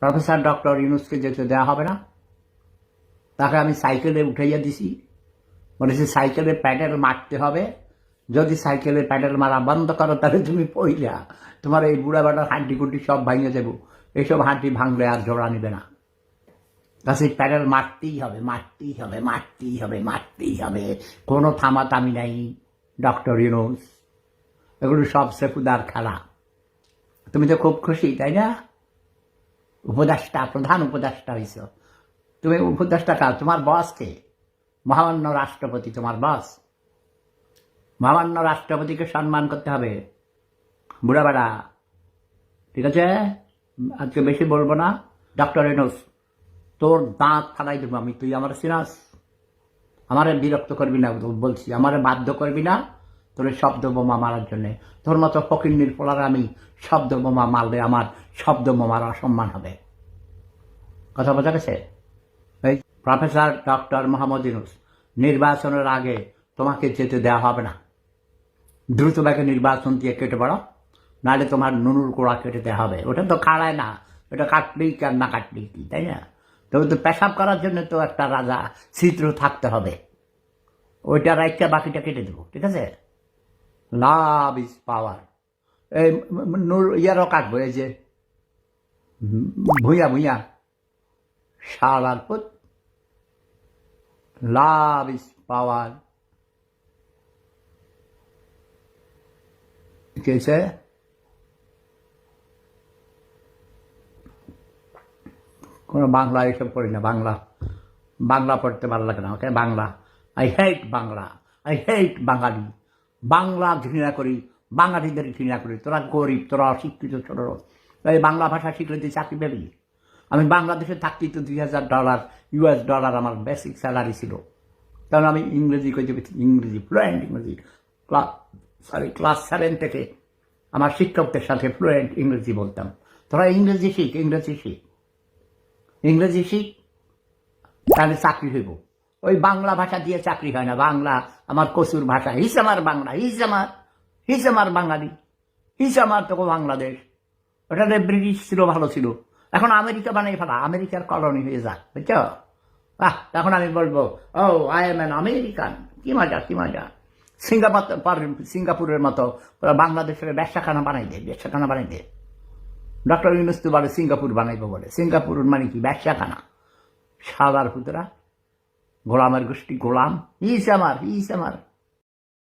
Professor doctor ইউনুসকে যেতে দেওয়া হবে না। তাকে আমি সাইকেলে উঠাইয়া দিছি। বলেছি সাইকেলে প্যাডেল মারতে হবে। যদি সাইকেলে প্যাডেল মারা বন্ধ করো, তাহলে তুমি পইলা। তোমার এই বুড়া বাটার হাড্ডি কুড্ডি সব ভাঙিয়ে দেবো এইসব হাড্ডি ভাঙলে আর জোড়া নিবে না। তা সেই প্যাডেল মারতেই হবে মারতেই হবে মারতেই হবে মারতেই হবে। কোনো থামা থামাতামি নাই, ডক্টর ইউনুস। এগুলো সব সেফুদার খেলা। তুমি তো খুব খুশি, তাই না? উপদেষ্টা, প্রধান উপদেষ্টা হয়েছ তুমি উপদেষ্টা কাল তোমার বসকে মহামান্য রাষ্ট্রপতি, তোমার বস মহামান্য রাষ্ট্রপতিকে সম্মান করতে হবে। বুড়াবেড়া ঠিক আছে? আজকে বেশি বলব না। ডক্টর এনোস তোর দাঁত ফালাই দেবো আমি, তুই আমার সিনাস। আমারে বিরক্ত করবি না, বলছি। আমারে বাধ্য করবি না তোর শব্দ বোমা মারার জন্যে। তোর মতো ফকিন্নির ফলার আমি শব্দ বোমা মারলে আমার শব্দ বোমার অসম্মান হবে। কথা বোঝা গেছে? এই প্রফেসর ডক্টর মোহাম্মদ ইউনুস, নির্বাচনের আগে তোমাকে যেতে দেওয়া হবে না। দ্রুত ব্যাগে নির্বাচন দিয়ে কেটে পড়ো, নাহলে তোমার নুনুর কোড়া কেটে দেওয়া হবে। ওটা তো খাড়ায় না, ওটা কাটলেই কি আর না কাটলেই কি, তাই না? তবে তো পেশাব করার জন্য তো একটা রাজা চিত্র থাকতে হবে। ওইটা রাইটটা বাকিটা কেটে দেবো, ঠিক আছে? Love is power. এই নূর ইয়ারও কাটবো এই যে উম, ভুঁইয়া ভুঁইয়া। শালার পুত লাভ ইজ পাওয়ার কেছে কোনো বাংলা এসব পড়ি না বাংলা। বাংলা পড়তে ভালো লাগে না okay? Bangla. I hate Bangla I hate Bangali Bangla ঘৃণা করি, বাঙালিদের ঘৃণা করি, তোরা গরিব, তোরা অশিক্ষিত ছোট তাই বাংলা ভাষা শিখলে তুই চাকরি পাবি? আমি বাংলাদেশে থাকতেই তো দুই হাজার ডলার ইউএস ডলার আমার বেসিক স্যালারি ছিল। কারণ আমি ইংরেজি কইতে পেরেছি ইংরেজি ফ্লুয়েন্ট ইংরেজি ক্লাস সরি ক্লাস সেভেন থেকে আমার শিক্ষকদের সাথে ফ্লুয়েন্ট ইংরেজি বলতাম। তোরা ইংরেজি শিখ ইংরেজি শিখ। ইংরেজি শিখ, তাহলে চাকরি হইব। ওই বাংলা ভাষা দিয়ে চাকরি হয় না। বাংলা আমার কসুর ভাষা। হিস আমার বাংলা, হিস আমার হিস আমার বাঙালি, হিস আমার তো বাংলাদেশ। ওটাতে ব্রিটিশ ছিল, ভালো ছিল। এখন আমেরিকা বানাই ফেলা। আমেরিকার কলোনি হয়ে যাক, বুঝছ? আহ তখন আমি বলব, oh I am an American কি মজা কি মজা। সিঙ্গাপুর, সিঙ্গাপুরের মতো ওরা বাংলাদেশের ব্যবসাখানা বানাই দেয় ব্যবসাখানা বানাই দেয় ডক্টর ইউনুস বলে, সিঙ্গাপুর বানাইবো বলে। সিঙ্গাপুর মানে কি? ব্যবসাখানা সাদার পুতরা। গোলামের গোষ্ঠী গোলাম ইস আমার ইস আমার।